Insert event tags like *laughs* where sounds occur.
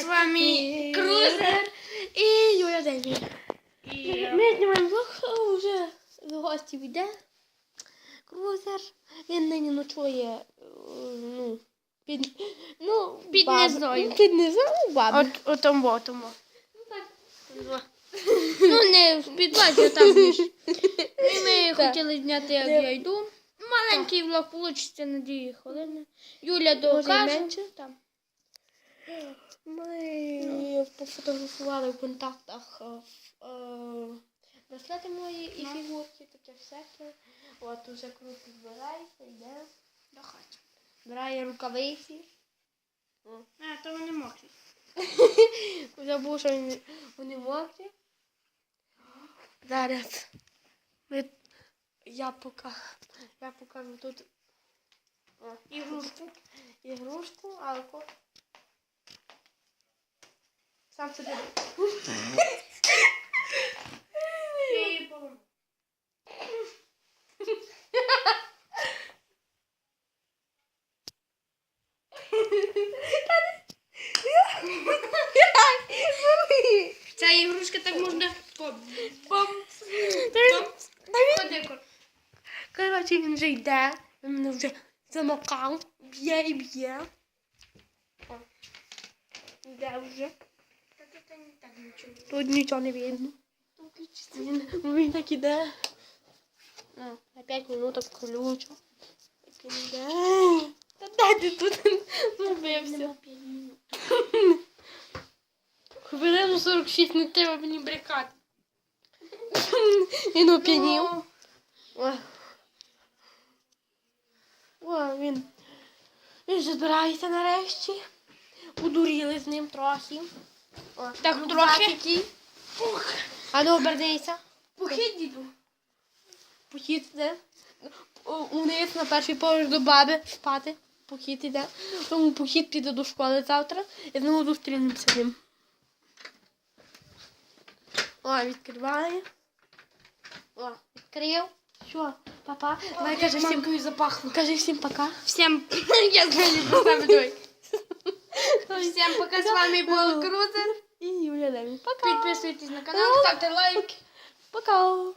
З вами Крузер. І Юля Деві. І Ми знімаємо влог, вже з гості йде. Крузер. Він нині ночує, е, ну, під, ну, Під баби. низою. Ну, Під низом у баби. от отом отому. *laughs* Ну, не в підвалі, а там *laughs* ніж. Ми Так. хотіли зняти, як я йду. Маленький влог вийде на дві хвилини. Юля докаже. Там. Ми пофотографували в контактах е, е, браслети мої і фігурки, таке всяке. От уже круто збирається, йде. До хати. Збирає рукавиці. А, то вони мокрі. *laughs* Забув, що вони, вони мокрі. Зараз ми, я, пока, я покажу тут Ігрушку. ігрушку, алко. Сам собі. Ця ігрушка так можна по Бом. Ходи, кор. Коротше, він вже йде. Він мене вже замокав. Б'є і б'є. Йде вже. Тут нічого не видно. Він, так іде. На 5 минуток включу. Так він йде. Та де ти тут зробився? Хвилину 46 не треба мені брикати. Він оп'янів. О. О, він. Він вже збирається нарешті. Удуріли з ним трохи. Так, ну, трохи. такий. А ну обернися. Похід, діду. Похід іде. Униз на перший поверх до баби спати. Похід іде. Тому похід піде до школи завтра і знову зустрінемося з ним. О, відкриває. О, відкрив. Що, папа? Давай кажи всім, кажи всім пока. Всем, *laughs* я знаю, поставлю. Всем пока, с вами был Крузер. И Юля Левін. Пока. Подписывайтесь на канал, ставьте лайк. Пока.